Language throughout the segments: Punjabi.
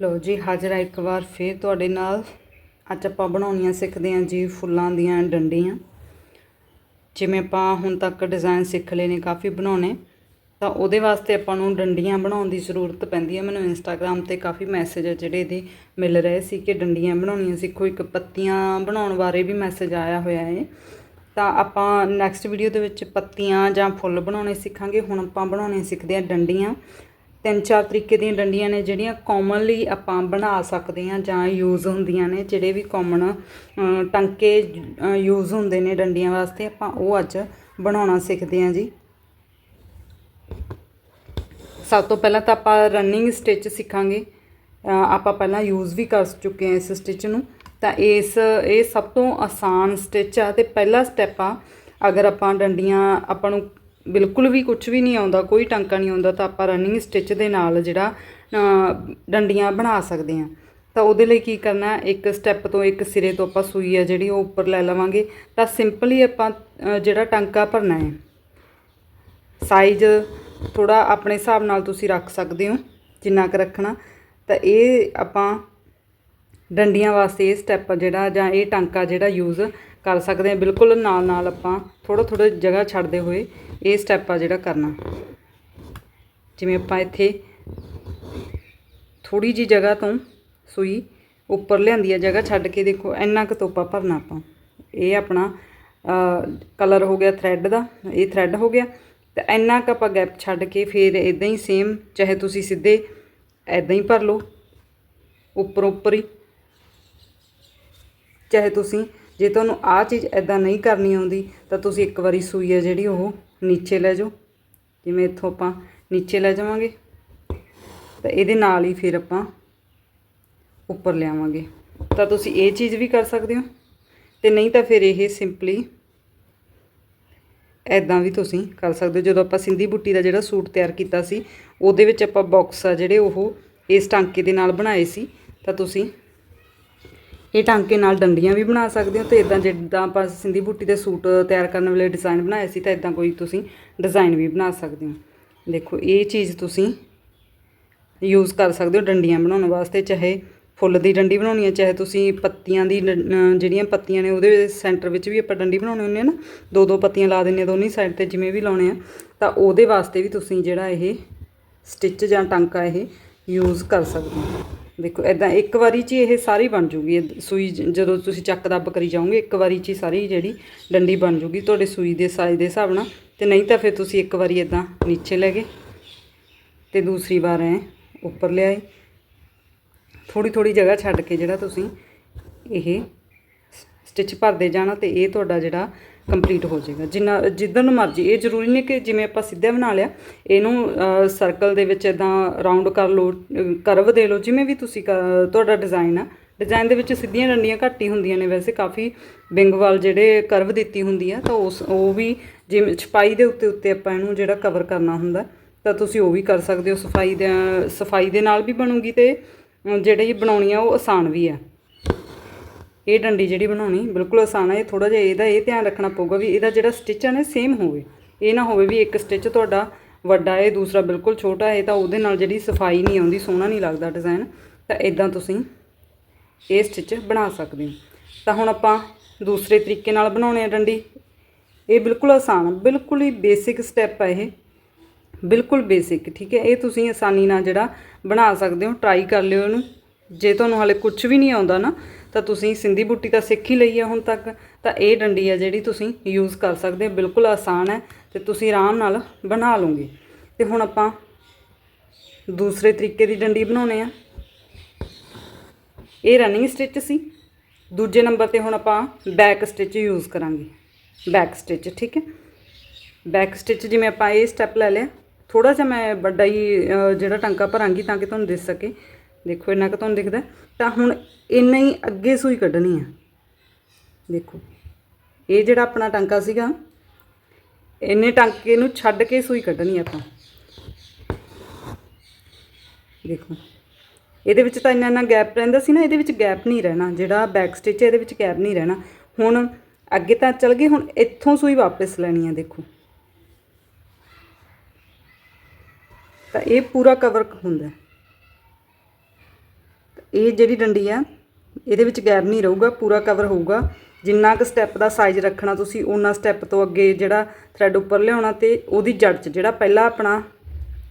ਲਓ ਜੀ, ਹਾਜ਼ਰ ਹਾਂ ਇੱਕ ਵਾਰ ਫੇਰ ਤੁਹਾਡੇ ਨਾਲ ਅੱਜ ਆਪਾਂ ਬਣਾਉਣੀਆਂ, ਸਿੱਖਦੇ ਹਾਂ ਜੀ ਫੁੱਲਾਂ ਦੀਆਂ ਡੰਡੀਆਂ। ਜਿਵੇਂ ਆਪਾਂ ਹੁਣ ਤੱਕ ਡਿਜ਼ਾਈਨ ਸਿੱਖ ਲਏ ਨੇ, ਕਾਫੀ ਬਣਾਉਣੇ। ਤਾਂ ਉਹਦੇ ਵਾਸਤੇ ਆਪਾਂ ਨੂੰ ਡੰਡੀਆਂ ਬਣਾਉਣ ਦੀ ਜ਼ਰੂਰਤ ਪੈਂਦੀ ਹੈ। ਮੈਨੂੰ ਇੰਸਟਾਗ੍ਰam ਤੇ ਕਾਫੀ ਮੈਸੇਜ ਜਿਹੜੇ ਇਹਦੇ ਮਿਲ ਰਹੇ ਸੀ ਕਿ ਡੰਡੀਆਂ ਬਣਾਉਣੀਆਂ ਸਿੱਖੋ। ਇੱਕ ਪੱਤੀਆਂ ਬਣਾਉਣ ਬਾਰੇ ਵੀ ਮੈਸੇਜ ਆਇਆ ਹੋਇਆ ਹੈ। ਤਾਂ ਆਪਾਂ ਨੈਕਸਟ ਵੀਡੀਓ ਦੇ ਵਿੱਚ ਪੱਤੀਆਂ ਜਾਂ ਫੁੱਲ ਬਣਾਉਣੇ ਸਿੱਖਾਂਗੇ। ਹੁਣ ਆਪਾਂ ਬਣਾਉਣੇ ਸਿੱਖਦੇ ਹਾਂ ਡੰਡੀਆਂ। ਤਿੰਨ ਚਾਰ ਤਰੀਕੇ ਦੀਆਂ ਡੰਡੀਆਂ ਨੇ ਜਿਹੜੀਆਂ ਕਾਮਨਲੀ ਆਪਾਂ ਬਣਾ ਸਕਦੇ ਹਾਂ ਜਾਂ ਯੂਜ਼ ਹੁੰਦੀਆਂ ਨੇ, ਜਿਹੜੇ ਵੀ ਕਾਮਨ ਟੰਕੇ ਯੂਜ਼ ਹੁੰਦੇ ਨੇ ਡੰਡੀਆਂ ਵਾਸਤੇ, ਆਪਾਂ ਉਹ ਅੱਜ ਬਣਾਉਣਾ ਸਿੱਖਦੇ ਹਾਂ ਜੀ। ਸਭ ਤੋਂ ਪਹਿਲਾਂ ਤਾਂ ਆਪਾਂ ਰਨਿੰਗ ਸਟਿਚ ਸਿੱਖਾਂਗੇ। ਆਪਾਂ ਪਹਿਲਾਂ ਯੂਜ਼ ਵੀ ਕਰ ਚੁੱਕੇ ਹਾਂ ਇਸ ਸਟਿਚ ਨੂੰ। ਤਾਂ ਇਸ, ਇਹ ਸਭ ਤੋਂ ਆਸਾਨ ਸਟਿਚ ਆ ਤੇ ਪਹਿਲਾ ਸਟੈਪ ਆ, ਅਗਰ ਆਪਾਂ ਡੰਡੀਆਂ ਆਪਾਂ ਨੂੰ ਬਿਲਕੁਲ ਵੀ ਕੁਝ ਵੀ ਨਹੀਂ ਆਉਂਦਾ, ਕੋਈ ਟਾਂਕਾ ਨਹੀਂ ਆਉਂਦਾ, ਤਾਂ ਆਪਾਂ ਰਨਿੰਗ ਸਟਿਚ ਦੇ ਨਾਲ ਜਿਹੜਾ ਡੰਡੀਆਂ ਬਣਾ ਸਕਦੇ ਹਾਂ। ਤਾਂ ਉਹਦੇ ਲਈ ਕੀ ਕਰਨਾ, ਇੱਕ ਸਟੈਪ ਤੋਂ ਇੱਕ ਸਿਰੇ ਤੋਂ ਆਪਾਂ ਸੂਈ ਆ ਜਿਹੜੀ, ਉਹ ਉੱਪਰ ਲੈ ਲਵਾਂਗੇ। ਤਾਂ ਸਿੰਪਲੀ ਆਪਾਂ ਜਿਹੜਾ ਟਾਂਕਾ ਭਰਨਾ ਹੈ ਸਾਈਜ਼ ਥੋੜਾ ਆਪਣੇ ਹਿਸਾਬ ਨਾਲ ਤੁਸੀਂ ਰੱਖ ਸਕਦੇ ਹੋ, ਜਿੰਨਾ ਕੁ ਰੱਖਣਾ। ਤਾਂ ਇਹ ਆਪਾਂ ਡੰਡੀਆਂ ਵਾਸਤੇ ਇਹ ਸਟੈਪ ਜਿਹੜਾ, ਜਾਂ ਇਹ ਟਾਂਕਾ ਜਿਹੜਾ ਯੂਜ਼ ਕਰ ਸਕਦੇ ਹਾਂ। ਬਿਲਕੁਲ ਨਾਲ ਨਾਲ ਆਪਾਂ ਥੋੜਾ ਥੋੜਾ ਜਗ੍ਹਾ ਛੱਡਦੇ ਹੋਏ ਇਹ ਸਟੈਪ ਆ ਜਿਹੜਾ ਕਰਨਾ। ਜਿਵੇਂ ਆਪਾਂ ਇੱਥੇ ਥੋੜੀ ਜੀ ਜਗ੍ਹਾ ਤੋਂ ਸੂਈ ਉੱਪਰ ਲਿਆਂਦੀ ਆ ਜਗ੍ਹਾ ਛੱਡ ਕੇ ਦੇਖੋ, ਇੰਨਾ ਕੁ ਤੋਪਾ ਭਰਨਾ ਆਪਾਂ। ਇਹ ਆਪਣਾ ਕਲਰ ਹੋ ਗਿਆ ਥਰੈਡ ਦਾ, ਇਹ ਥਰੈਡ ਹੋ ਗਿਆ। ਤੇ ਇੰਨਾ ਕੁ ਆਪਾਂ ਗੈਪ ਛੱਡ ਕੇ ਫਿਰ ਇਦਾਂ ਹੀ ਸੇਮ ਚਾਹੇ ਤੁਸੀਂ ਸਿੱਧੇ ਇਦਾਂ ਹੀ ਭਰ ਲਓ, ਉੱਪਰ ਉੱਪਰ ਹੀ। ਚਾਹੇ ਤੁਸੀਂ ਜੇ ਤੁਹਾਨੂੰ ਆਹ ਚੀਜ਼ ਇਦਾਂ ਨਹੀਂ ਕਰਨੀ ਆਉਂਦੀ, ਤਾਂ ਤੁਸੀਂ ਇੱਕ ਵਾਰੀ ਸੂਈ ਹੈ ਜਿਹੜੀ, ਉਹ ਨੀਚੇ ਲੈ ਜਾਓ। ਜਿਵੇਂ ਇੱਥੋਂ ਆਪਾਂ ਨੀਚੇ ਲੈ ਜਾਵਾਂਗੇ, ਤਾਂ ਇਹਦੇ ਨਾਲ ਹੀ ਫਿਰ ਆਪਾਂ ਉੱਪਰ ਲਿਆਵਾਂਗੇ। ਤਾਂ ਤੁਸੀਂ ਇਹ ਚੀਜ਼ ਵੀ ਕਰ ਸਕਦੇ ਹੋ। ਤੇ ਨਹੀਂ ਤਾਂ ਫਿਰ ਇਹ ਸਿੰਪਲੀ ਐਦਾਂ ਵੀ ਤੁਸੀਂ ਕਰ ਸਕਦੇ ਹੋ। ਜਦੋਂ ਆਪਾਂ ਸਿੰਧੀ ਬੁੱਟੀ ਦਾ ਜਿਹੜਾ ਸੂਟ ਤਿਆਰ ਕੀਤਾ ਸੀ, ਉਹਦੇ ਵਿੱਚ ਆਪਾਂ ਬਾਕਸ ਆ ਜਿਹੜੇ, ਉਹ ਇਸ ਟਾਂਕੇ ਦੇ ਨਾਲ ਬਣਾਏ ਸੀ। ਤਾਂ ਤੁਸੀਂ ਇਹ ਟਾਂਕੇ ਨਾਲ ਡੰਡੀਆਂ ਵੀ ਬਣਾ ਸਕਦੇ ਹੋ ਤੇ ਇਦਾਂ ਜਿੱਦਾਂ ਆਪਾਂ ਸਿੰਧੀ ਬੂਟੀ ਦੇ ਸੂਟ ਤਿਆਰ ਕਰਨ ਵੇਲੇ ਡਿਜ਼ਾਈਨ ਬਣਾਏ ਸੀ ਤਾਂ ਇਦਾਂ ਕੋਈ ਤੁਸੀਂ ਡਿਜ਼ਾਈਨ ਵੀ ਬਣਾ ਸਕਦੇ ਹੋ। ਦੇਖੋ, ਇਹ ਚੀਜ਼ ਤੁਸੀਂ ਯੂਜ਼ ਕਰ ਸਕਦੇ ਹੋ ਡੰਡੀਆਂ ਬਣਾਉਣ ਵਾਸਤੇ, ਚਾਹੇ ਫੁੱਲ ਦੀ ਡੰਡੀ ਬਣਾਉਣੀ ਹੈ, ਚਾਹੇ ਤੁਸੀਂ ਪੱਤੀਆਂ ਦੀ ਡੰ- ਜਿਹੜੀਆਂ ਪੱਤੀਆਂ ਨੇ ਉਹਦੇ ਸੈਂਟਰ ਵਿੱਚ ਵੀ ਆਪਾਂ ਡੰਡੀ ਬਣਾਉਣੀ ਹੁੰਦੀ ਹੈ ਨਾ ਦੋ ਦੋ ਪੱਤੀਆਂ ਲਾ ਦਿੰਨੇ ਦੋਨੀ ਸਾਈਡ ਤੇ ਜਿਵੇਂ ਵੀ ਲਾਉਣੇ ਆ, ਤਾਂ ਉਹਦੇ ਵਾਸਤੇ ਵੀ ਤੁਸੀਂ ਜਿਹੜਾ ਇਹ ਸਟਿਚ ਜਾਂ ਟਾਂਕਾ ਇਹ ਯੂਜ਼ ਕਰ ਸਕਦੇ ਹੋ। ਦੇਖੋ ਇਦਾਂ ਇੱਕ ਵਾਰੀ 'ਚ ਹੀ ਇਹ ਸਾਰੀ ਬਣ ਜੂਗੀ। ਇਹ ਸੂਈ ਜ- ਜਦੋਂ ਤੁਸੀਂ ਚੱਕ ਦੱਬ ਕਰੀ ਜਾਓਗੇ, ਇੱਕ ਵਾਰੀ 'ਚ ਹੀ ਸਾਰੀ ਜਿਹੜੀ ਡੰਡੀ ਬਣ ਜੂਗੀ ਤੁਹਾਡੇ ਸੂਈ ਦੇ ਸਾਈਜ਼ ਦੇ ਹਿਸਾਬ ਨਾਲ। ਤੇ ਨਹੀਂ ਤਾਂ ਫਿਰ ਤੁਸੀਂ ਇੱਕ ਵਾਰੀ ਇਦਾਂ ਨੀਚੇ ਲੈ ਗਏ ਤੇ ਦੂਸਰੀ ਵਾਰ ਐ ਉੱਪਰ ਲਿਆਏ। ਥੋੜੀ ਥੋੜੀ ਜਗ੍ਹਾ ਛੱਡ ਕੇ ਜਿਹੜਾ ਤੁਸੀਂ ਇਹ ਸਟਿਚ ਭਰਦੇ ਜਾਣਾ ਤੇ ਇਹ ਤੁਹਾਡਾ ਜਿਹੜਾ ਕੰਪਲੀਟ ਹੋ ਜਾਏਗਾ। ਜਿੰਨਾ ਜਿੱਦਾਂ ਨੂੰ ਮਰਜ਼ੀ, ਇਹ ਜ਼ਰੂਰੀ ਨਹੀਂ ਕਿ ਜਿਵੇਂ ਆਪਾਂ ਸਿੱਧਾ ਬਣਾ ਲਿਆ, ਇਹਨੂੰ ਸਰਕਲ ਦੇ ਵਿੱਚ ਇਦਾਂ ਰਾਉਂਡ ਕਰ ਲਓ ਕਰਵ ਦੇ ਲਓ, ਜਿਵੇਂ ਵੀ ਤੁਸੀਂ ਕ- ਤੁਹਾਡਾ ਡਿਜ਼ਾਈਨ ਆ। ਡਿਜ਼ਾਈਨ ਦੇ ਵਿੱਚ ਸਿੱਧੀਆਂ ਡੰਡੀਆਂ ਘੱਟ ਹੀ ਹੁੰਦੀਆਂ ਨੇ ਵੈਸੇ, ਕਾਫੀ ਬਿੰਗ ਬਿੰਗਵਾਲ ਜਿਹੜੇ ਕਰਵ ਦਿੱਤੀ ਹੁੰਦੀ ਆ, ਤਾਂ ਉਸ, ਉਹ ਵੀ ਜਿਵੇਂ ਛਪਾਈ ਦੇ ਉੱਤੇ ਉੱਤੇ ਆਪਾਂ ਇਹਨੂੰ ਜਿਹੜਾ ਕਵਰ ਕਰਨਾ ਹੁੰਦਾ, ਤਾਂ ਤੁਸੀਂ ਉਹ ਵੀ ਕਰ ਸਕਦੇ ਹੋ। ਸਫ਼ਾਈ ਦੇ ਸਫ਼ਾਈ ਦੇ ਨਾਲ ਵੀ ਬਣੂਗੀ ਤੇ ਜਿਹੜੇ ਜਿਹੜੀ ਬਣਾਉਣੀ ਆ ਉਹ ਆਸਾਨ ਵੀ ਆ। ਇਹ ਡੰਡੀ ਜਿਹੜੀ ਬਣਾਉਣੀ, ਬਿਲਕੁਲ ਆਸਾਨ ਹੈ ਇਹ ਥੋੜਾ ਜਿਹਾ ਇਹਦਾ ਇਹ ਧਿਆਨ ਰੱਖਣਾ ਪਊਗਾ ਵੀ ਇਹਦਾ ਜਿਹੜਾ ਸਟਿਚ ਹੈ ਨਾ ਸੇਮ ਹੋਵੇ। ਇਹ ਨਾ ਹੋਵੇ ਵੀ ਇੱਕ ਸਟਿਚ ਤੁਹਾਡਾ ਵੱਡਾ ਹੈ, ਦੂਸਰਾ ਬਿਲਕੁਲ ਛੋਟਾ ਹੈ, ਤਾਂ ਉਹਦੇ ਨਾਲ ਜਿਹੜੀ ਸਫ਼ਾਈ ਨਹੀਂ ਆਉਂਦੀ, ਸੋਹਣਾ ਨਹੀਂ ਲੱਗਦਾ ਡਿਜ਼ਾਈਨ ਤਾਂ ਇਦਾਂ ਤੁਸੀਂ ਇਹ ਸਟਿਚ ਬਣਾ ਸਕਦੇ ਹੋ। ਤਾਂ ਹੁਣ ਆਪਾਂ ਦੂਸਰੇ ਤਰੀਕੇ ਨਾਲ ਬਣਾਉਣੇ ਆ ਡੰਡੀ। ਇਹ ਬਿਲਕੁਲ ਆਸਾਨ ਬਿਲਕੁਲ ਹੀ ਬੇਸਿਕ ਸਟੈਪ ਹੈ ਇਹ। ਬਿਲਕੁਲ ਬੇਸਿਕ ਠੀਕ ਹੈ? ਇਹ ਤੁਸੀਂ ਆਸਾਨੀ ਨਾਲ ਜਿਹੜਾ ਬਣਾ ਸਕਦੇ ਹੋ ਟਰਾਈ ਕਰ ਲਿਓ ਇਹਨੂੰ। ਜੇ ਤੁਹਾਨੂੰ ਹਾਲੇ ਕੁਝ ਵੀ ਨਹੀਂ ਆਉਂਦਾ ਨਾ, ਤਾਂ ਤੁਸੀਂ ਸਿੰਧੀ ਬੁੱਟੀ ਤਾਂ ਸਿੱਖ ਹੀ ਲਈ ਆ ਹੁਣ ਤੱਕ, ਤਾਂ ਇਹ ਡੰਡੀ ਆ ਜਿਹੜੀ ਤੁਸੀਂ ਯੂਜ਼ ਕਰ ਸਕਦੇ ਹੋ ਬਿਲਕੁਲ ਆਸਾਨ ਹੈ ਤੇ ਤੁਸੀਂ ਆਰਾਮ ਨਾਲ ਬਣਾ ਲਓਗੇ। ਤੇ ਹੁਣ ਆਪਾਂ ਦੂਸਰੇ ਤਰੀਕੇ ਦੀ ਡੰਡੀ ਬਣਾਉਣੇ ਆ। ਇਹ ਰਨਿੰਗ ਸਟਿਚ ਸੀ। ਦੂਜੇ ਨੰਬਰ ਤੇ ਹੁਣ ਆਪਾਂ ਬੈਕ ਸਟਿਚ ਯੂਜ਼ ਕਰਾਂਗੇ। ਬੈਕ ਸਟਿਚ ਠੀਕ ਹੈ? ਬੈਕ ਸਟਿਚ ਜਿਵੇਂ ਆਪਾਂ ਇਹ ਸਟੈਪ ਲੈ ਲਿਆ ਥੋੜਾ ਜਿਹਾ ਮੈਂ ਵੱਡਾ ਹੀ ਜਿਹੜਾ ਟਾਂਕਾ ਭਰਾਂਗੀ ਤਾਂ ਕਿ ਤੁਹਾਨੂੰ ਦਿਸ ਸਕੇ। ਦੇਖੋ ਇੰਨਾ ਕੁ ਤੁਹਾਨੂੰ ਦਿਖਦਾ ਤਾਂ ਹੁਣ ਇੰਨਾ ਹੀ ਅੱਗੇ ਸੂਈ ਕੱਢਣੀ ਆ। ਦੇਖੋ, ਇਹ ਜਿਹੜਾ ਆਪਣਾ ਟਾਂਕਾ ਸੀਗਾ ਇੰਨੇ ਟਾਂਕੇ ਨੂੰ ਛੱਡ ਕੇ ਸੂਈ ਕੱਢਣੀ ਆਪਾਂ। ਦੇਖੋ, ਇਹਦੇ ਵਿੱਚ ਤਾਂ ਇੰਨਾ ਇੰਨਾ ਗੈਪ ਰਹਿੰਦਾ ਸੀ ਨਾ, ਇਹਦੇ ਵਿੱਚ ਗੈਪ ਨਹੀਂ ਰਹਿਣਾ, ਜਿਹੜਾ ਬੈਕ ਸਟਿਚ ਹੈ, ਇਹਦੇ ਵਿੱਚ ਗੈਪ ਨਹੀਂ ਰਹਿਣਾ। ਹੁਣ ਅੱਗੇ ਤਾਂ ਚੱਲ ਗਏ ਹੁਣ ਇੱਥੋਂ ਸੂਈ ਵਾਪਸ ਲੈਣੀ ਆ, ਦੇਖੋ। ਤਾਂ ਇਹ ਪੂਰਾ ਕਵਰ ਹੁੰਦਾ ਇਹ ਜਿਹੜੀ ਡੰਡੀ ਆ, ਇਹਦੇ ਵਿੱਚ ਗੈਪ ਨਹੀਂ ਰਹੂਗਾ, ਪੂਰਾ ਕਵਰ ਹੋਊਗਾ। ਜਿੰਨਾ ਕੁ ਸਟੈਪ ਦਾ ਸਾਈਜ਼ ਰੱਖਣਾ ਤੁਸੀਂ ਉਹਨਾਂ ਸਟੈਪ ਤੋਂ ਅੱਗੇ ਜਿਹੜਾ ਥ੍ਰੈਡ ਉੱਪਰ ਲਿਆਉਣਾ ਤੇ ਉਹਦੀ ਜੜ 'ਚ, ਜਿਹੜਾ ਪਹਿਲਾ ਆਪਣਾ,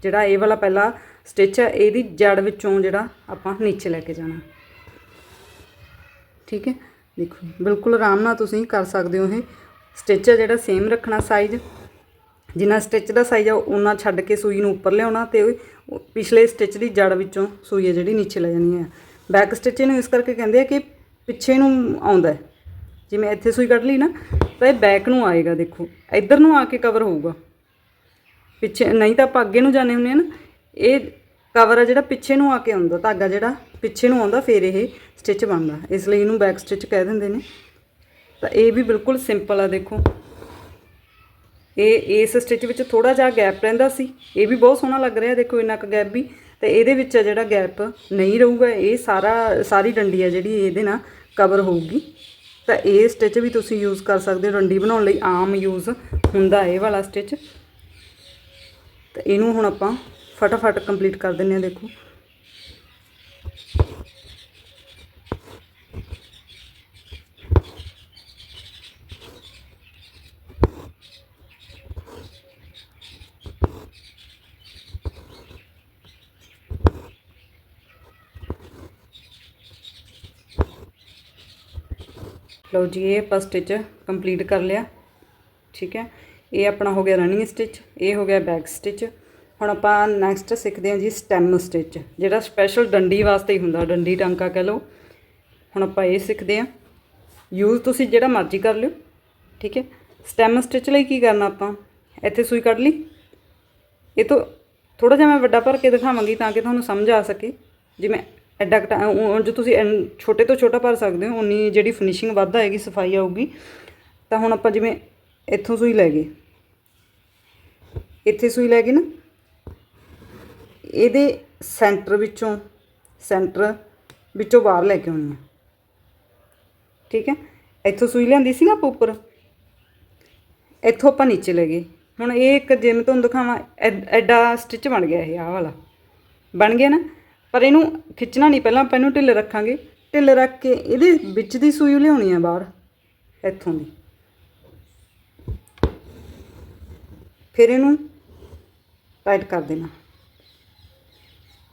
ਜਿਹੜਾ ਇਹ ਵਾਲਾ ਪਹਿਲਾ ਸਟਿਚ ਹੈ ਇਹਦੀ ਜੜ ਵਿੱਚੋਂ ਜਿਹੜਾ ਆਪਾਂ ਨੀਚੇ ਲੈ ਕੇ ਜਾਣਾ। ਠੀਕ ਹੈ? ਦੇਖੋ ਬਿਲਕੁਲ ਆਰਾਮ ਨਾਲ ਤੁਸੀਂ ਕਰ ਸਕਦੇ ਹੋ ਇਹ। ਸਟਿਚ ਹੈ ਜਿਹੜਾ ਸੇਮ ਰੱਖਣਾ ਸਾਈਜ਼ ਜਿੰਨਾ ਸਟਿਚ ਦਾ ਸਾਈਜ਼ ਆ ਉਹਨਾਂ ਛੱਡ ਕੇ ਸੂਈ ਨੂੰ ਉੱਪਰ ਲਿਆਉਣਾ ਤੇ ਪਿਛਲੇ ਸਟਿਚ ਦੀ ਜੜ ਵਿੱਚੋਂ ਸੂਈ ਹੈ ਜਿਹੜੀ ਨੀਚੇ ਲੈ ਜਾਣੀ ਹੈ ਬੈਕ ਸਟਿਚ ਇਹਨੂੰ ਇਸ ਕਰਕੇ ਕਹਿੰਦੇ ਆ ਕਿ ਪਿੱਛੇ ਨੂੰ ਆਉਂਦਾ ਹੈ। ਜਿਵੇਂ ਇੱਥੇ ਸੂਈ ਕੱਢ ਲਈ ਨਾ, ਤਾਂ ਇਹ ਬੈਕ ਨੂੰ ਆਏਗਾ, ਦੇਖੋ। ਇੱਧਰ ਨੂੰ ਆ ਕੇ ਕਵਰ ਹੋਊਗਾ। ਪਿੱਛੇ, ਨਹੀਂ ਤਾਂ ਆਪਾਂ ਅੱਗੇ ਨੂੰ ਜਾਣੇ ਹੁੰਦੇ ਆ ਨਾ, ਇਹ ਕਵਰ ਆ ਜਿਹੜਾ ਪਿੱਛੇ ਨੂੰ ਆ ਕੇ ਆਉਂਦਾ, ਧਾਗਾ ਜਿਹੜਾ ਪਿੱਛੇ ਨੂੰ ਆਉਂਦਾ, ਫਿਰ ਇਹ ਸਟਿਚ ਬਣਦਾ। ਇਸ ਲਈ ਇਹਨੂੰ ਬੈਕ ਸਟਿਚ ਕਹਿ ਦਿੰਦੇ ਨੇ। ਤਾਂ ਇਹ ਵੀ ਬਿਲਕੁਲ ਸਿੰਪਲ ਆ, ਦੇਖੋ। ਇਹ, ਇਸ ਸਟਿਚ ਵਿੱਚ ਥੋੜਾ ਜਿਹਾ ਗੈਪ ਰਹਿੰਦਾ ਸੀ। ਇਹ ਵੀ ਬਹੁਤ ਸੋਹਣਾ ਲੱਗ ਰਿਹਾ, ਦੇਖੋ, ਇੰਨਾ ਕੁ ਗੈਪ ਵੀ। ਤੇ ਇਹਦੇ ਵਿੱਚ ਜਿਹੜਾ ਗੈਪ ਨਹੀਂ ਰਹੂਗਾ, ਇਹ ਸਾਰਾ, ਸਾਰੀ ਡੰਡੀ ਆ ਜਿਹੜੀ ਇਹਦੇ ਨਾਲ ਕਵਰ ਹੋਊਗੀ। ਤਾਂ ਇਹ ਸਟਿਚ ਵੀ ਤੁਸੀਂ ਯੂਜ਼ ਕਰ ਸਕਦੇ ਹੋ, ਡੰਡੀ ਬਣਾਉਣ ਲਈ ਆਮ ਯੂਜ਼ ਹੁੰਦਾ ਇਹ ਵਾਲਾ ਸਟਿਚ ਤੇ ਇਹਨੂੰ ਹੁਣ ਆਪਾਂ ਫਟਾਫਟ ਕੰਪਲੀਟ ਕਰ ਦਿੰਨੇ ਆ ਦੇਖੋ। ਲਓ ਜੀ, ਇਹ ਆਪਾਂ ਸਟਿਚ ਕੰਪਲੀਟ ਕਰ ਲਿਆ। ਠੀਕ ਹੈ? ਇਹ ਆਪਣਾ ਹੋ ਗਿਆ ਰਨਿੰਗ ਸਟਿਚ ਇਹ ਹੋ ਗਿਆ ਬੈਕ ਸਟਿਚ ਹੁਣ ਆਪਾਂ ਨੈਕਸਟ ਸਿੱਖਦੇ ਹਾਂ ਜੀ ਸਟੈਮ ਸਟਿਚ ਜਿਹੜਾ ਸਪੈਸ਼ਲ ਡੰਡੀ ਵਾਸਤੇ ਹੀ ਹੁੰਦਾ, ਡੰਡੀ ਟਾਂਕਾ ਕਹ ਲਓ। ਹੁਣ ਆਪਾਂ ਇਹ ਸਿੱਖਦੇ ਹਾਂ। ਯੂਜ਼ ਤੁਸੀਂ ਜਿਹੜਾ ਮਰਜ਼ੀ ਕਰ ਲਿਓ। ਠੀਕ ਹੈ? ਸਟੈਮ ਸਟਿਚ ਲਈ ਕੀ ਕਰਨਾ ਆਪਾਂ? ਇੱਥੇ ਸੂਈ ਕੱਢ ਲਈ। ਇਹ ਤੋਂ ਥੋੜਾ ਜਿਹਾ ਮੈਂ ਵੱਡਾ ਭਰ ਕੇ ਦਿਖਾਵਾਂਗੀ ਤਾਂ ਕਿ ਤੁਹਾਨੂੰ ਸਮਝ ਆ ਸਕੇ। ਜਿਵੇਂ ਐਡਾ ਜੋ ਤੁਸੀਂ ਐਨ- ਛੋਟੇ ਤੋਂ ਛੋਟਾ ਭਰ ਸਕਦੇ ਹੋ, ਉਨੀ ਜਿਹੜੀ ਫਿਨਿਸ਼ਿੰਗ ਵੱਧ ਆਏਗੀ, ਸਫ਼ਾਈ ਆਊਗੀ, ਤਾਂ ਹੁਣ ਆਪਾਂ ਜਿਵੇਂ ਇੱਥੋਂ ਸੂਈ ਲੈ ਗਏ। ਇੱਥੇ ਸੂਈ ਲੈ ਗਏ ਨਾ। ਇਹਦੇ ਸੈਂਟਰ ਵਿੱਚੋਂ ਸੈਂਟਰ ਵਿੱਚੋਂ ਬਾਹਰ ਲੈ ਕੇ ਆਉਣੀ ਹੈ ਠੀਕ ਹੈ? ਇੱਥੋਂ ਸੂਈ ਲਿਆਂਦੀ ਸੀ ਨਾ ਆਪਾਂ ਉੱਪਰ। ਇੱਥੋਂ ਆਪਾਂ ਨੀਚੇ ਲੈ ਗਏ। ਹੁਣ ਇਹ ਇੱਕ ਜੇ ਮੈਂ ਤੁਹਾਨੂੰ ਦਿਖਾਵਾਂ ਐਡਾ ਸਟਿਚ ਬਣ ਗਿਆ ਇਹ, ਆਹ ਵਾਲਾ। ਬਣ ਗਿਆ ਨਾ? ਪਰ ਇਹਨੂੰ ਖਿੱਚਣਾ ਨਹੀਂ, ਪਹਿਲਾਂ ਆਪਾਂ ਇਹਨੂੰ ਢਿੱਲ ਰੱਖਾਂਗੇ। ਢਿੱਲ ਰੱਖ ਕੇ ਇਹਦੇ ਵਿੱਚ ਦੀ ਸੂਈ ਲਿਆਉਣੀ ਆ ਬਾਹਰ, ਇੱਥੋਂ ਦੀ। ਫਿਰ ਇਹਨੂੰ ਟਾਈਟ ਕਰ ਦੇਣਾ।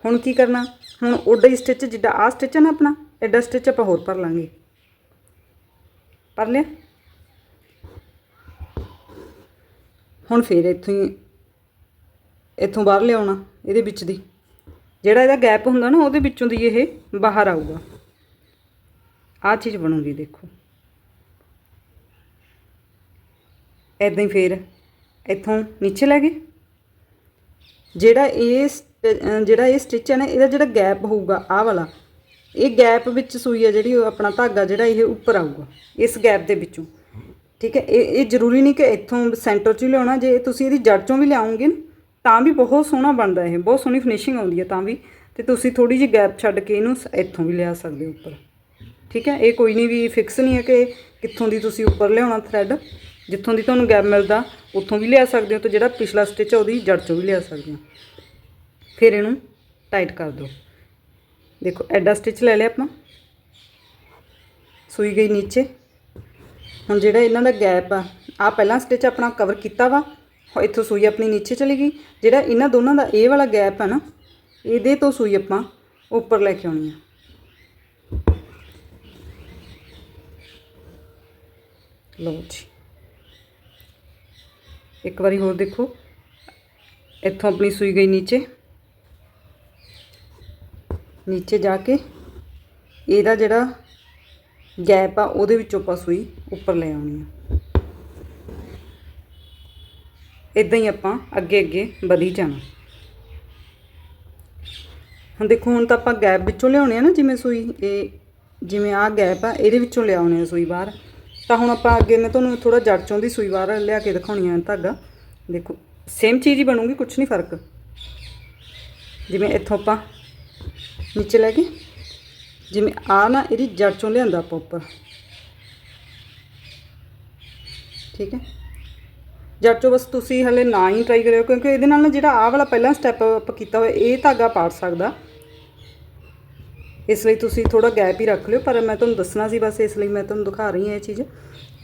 ਹੁਣ ਕੀ ਕਰਨਾ? ਹੁਣ ਉੱਡਾ ਹੀ ਸਟਿਚ ਜਿੱਦਾਂ ਆਹ ਸਟਿਚ ਹੈ ਨਾ ਆਪਣਾ ਐਡਾ ਸਟਿਚ ਆਪਾਂ ਹੋਰ ਭਰ ਲਾਂਗੇ। ਭਰ ਲਿਆ? ਹੁਣ ਫੇਰ ਇੱਥੋਂ ਹੀ, ਇੱਥੋਂ ਬਾਹਰ ਲਿਆਉਣਾ, ਇਹਦੇ ਵਿੱਚ ਦੀ। ਜਿਹੜਾ ਇਹਦਾ ਗੈਪ ਹੁੰਦਾ ਨਾ ਉਹਦੇ ਵਿੱਚੋਂ ਦੀ ਇਹ ਬਾਹਰ ਆਊਗਾ। ਆਹ ਚੀਜ਼ ਬਣੂਗੀ, ਦੇਖੋ। ਐਦਾਂ ਹੀ ਫੇਰ ਇੱਥੋਂ ਨੀਚੇ ਲੈ ਗਏ। ਜਿਹੜਾ ਇਹ ਸਟ- ਜਿਹੜਾ ਇਹ ਸਟਿਚ ਹੈ ਨਾ, ਇਹਦਾ ਜਿਹੜਾ ਗੈਪ ਹੋਊਗਾ, ਆਹ ਵਾਲਾ, ਇਹ ਗੈਪ ਵਿੱਚ ਸੂਈ ਹੈ ਜਿਹੜੀ, ਉਹ ਆਪਣਾ ਧਾਗਾ ਜਿਹੜਾ ਇਹ ਉੱਪਰ ਆਊਗਾ, ਇਸ ਗੈਪ ਦੇ ਵਿੱਚੋਂ। ਠੀਕ ਹੈ, ਇਹ ਇਹ ਜ਼ਰੂਰੀ ਨਹੀਂ ਕਿ ਇੱਥੋਂ ਸੈਂਟਰ 'ਚ ਹੀ ਲਿਆਉਣਾ, ਜੇ ਤੁਸੀਂ ਇਹਦੀ ਜੜ 'ਚੋਂ ਵੀ ਲਿਆਉਂਗੇ ਨਾ ਤਾਂ ਵੀ ਬਹੁਤ ਸੋਹਣਾ ਬਣਦਾ ਇਹ, ਬਹੁਤ ਸੋਹਣੀ ਫਿਨਿਸ਼ਿੰਗ ਆਉਂਦੀ ਹੈ ਤਾਂ ਵੀ। ਤੇ ਤੁਸੀਂ ਥੋੜੀ ਜਿਹੀ ਗੈਪ ਛੱਡ ਕੇ ਇਹਨੂੰ ਸ- ਇੱਥੋਂ ਵੀ ਲਿਆ ਸਕਦੇ ਹੋ ਉੱਪਰ। ਠੀਕ ਹੈ? ਇਹ ਕੋਈ ਨਹੀਂ ਵੀ ਫਿਕਸ ਨਹੀਂ ਹੈ ਕਿ ਕਿੱਥੋਂ ਦੀ ਤੁਸੀਂ ਉੱਪਰ ਲਿਆਉਣਾ ਥ੍ਰੈਡ ਜਿੱਥੋਂ ਦੀ ਤੁਹਾਨੂੰ ਗੈਪ ਮਿਲਦਾ, ਉੱਥੋਂ ਵੀ ਲਿਆ ਸਕਦੇ ਹੋ ਤੇ ਜਿਹੜਾ ਪਿਛਲਾ ਸਟਿਚ ਹੈ ਉਹਦੀ ਜੜ 'ਚੋਂ ਵੀ ਲਿਆ ਸਕਦੇ ਹੋ। ਫਿਰ ਇਹਨੂੰ ਟਾਈਟ ਕਰ ਦਿਓ। ਦੇਖੋ, ਐਡਾ ਸਟਿਚ ਲੈ ਲਿਆ ਆਪਾਂ। ਸੂਈ ਗਈ ਨੀਚੇ। ਹੁਣ ਜਿਹੜਾ ਇਹਨਾਂ ਦਾ ਗੈਪ ਆ ਆ ਪਹਿਲਾ ਸਟਿਚ ਆਪਣਾ ਕਵਰ ਕੀਤਾ ਵਾ। ਇੱਥੋਂ ਸੂਈ ਆਪਣੀ ਨੀਚੇ ਚਲੀ ਗਈ। ਜਿਹੜਾ ਇਹਨਾਂ ਦੋਨਾਂ ਦਾ ਇਹ ਵਾਲਾ ਗੈਪ ਹੈ ਨਾ, ਇਹਦੇ ਤੋਂ ਸੂਈ ਆਪਾਂ ਉੱਪਰ ਲੈ ਕੇ ਆਉਣੀ ਆ। ਲਓ ਜੀ। ਇੱਕ ਵਾਰੀ ਹੋਰ ਦੇਖੋ। ਇੱਥੋਂ ਆਪਣੀ ਸੂਈ ਗਈ ਨੀਚੇ। ਨੀਚੇ ਜਾ ਕੇ ਇਹਦਾ ਜਿਹੜਾ ਗੈਪ ਆ, ਉਹਦੇ ਵਿੱਚੋਂ ਆਪਾਂ ਸੂਈ ਉੱਪਰ ਲੈ ਆਉਣੀ ਆ। ਇਦਾਂ ਹੀ ਆਪਾਂ ਅੱਗੇ ਅੱਗੇ ਵਧੀ ਜਾਣਾ। ਹੁਣ ਦੇਖੋ, ਹੁਣ ਤਾਂ ਆਪਾਂ ਗੈਪ ਵਿੱਚੋਂ ਲਿਆਉਣੇ ਆ ਨਾ, ਜਿਵੇਂ ਸੂਈ, ਇਹ ਜਿਵੇਂ ਆਹ ਗੈਪ ਆ, ਇਹਦੇ ਵਿੱਚੋਂ ਲਿਆਉਣੇ ਆ ਸੂਈ ਬਾਹਰ। ਤਾਂ ਹੁਣ ਆਪਾਂ ਅੱਗੇ ਮੈਂ ਤੁਹਾਨੂੰ ਥੋੜਾ ਜੜ ਚੋਂ ਦੀ ਸੂਈ ਬਾਹਰ ਲਿਆ ਕੇ ਦਿਖਾਉਣੀ ਆ ਧਾਗਾ। ਦੇਖੋ ਸੇਮ ਚੀਜ਼ ਹੀ ਬਣੂਗੀ ਕੁਝ ਨਹੀਂ ਫ਼ਰਕ। ਜਿਵੇਂ ਇੱਥੋਂ ਆਪਾਂ ਨੀਚੇ ਲੈ ਕੇ, ਜਿਵੇਂ ਆ ਨਾ, ਇਹਦੀ ਜੜ ਚੋਂ ਲਿਆਂਦਾ ਆਪਾਂ ਉੱਪਰ। ਠੀਕ ਹੈ? ਜੜ ਚੋਂ ਬਸ ਤੁਸੀਂ ਹਲੇ ਨਾ ਹੀ ਟਰਾਈ ਕਰਿਓ, ਕਿਉਂਕਿ ਇਹਦੇ ਨਾਲ ਨਾ ਜਿਹੜਾ ਆਹ ਵਾਲਾ ਪਹਿਲਾ ਸਟੈਪ ਆਪਾਂ ਕੀਤਾ ਹੋਇਆ, ਇਹ ਧਾਗਾ ਪਾੜ ਸਕਦਾ। ਇਸ ਲਈ ਤੁਸੀਂ ਥੋੜਾ ਗੈਪ ਹੀ ਰੱਖ ਲਿਓ, ਪਰ ਮੈਂ ਤੁਹਾਨੂੰ ਦੱਸਣਾ ਸੀ ਬਸ, ਇਸ ਲਈ ਮੈਂ ਤੁਹਾਨੂੰ ਦਿਖਾ ਰਹੀ ਹਾਂ ਇਹ ਚੀਜ਼।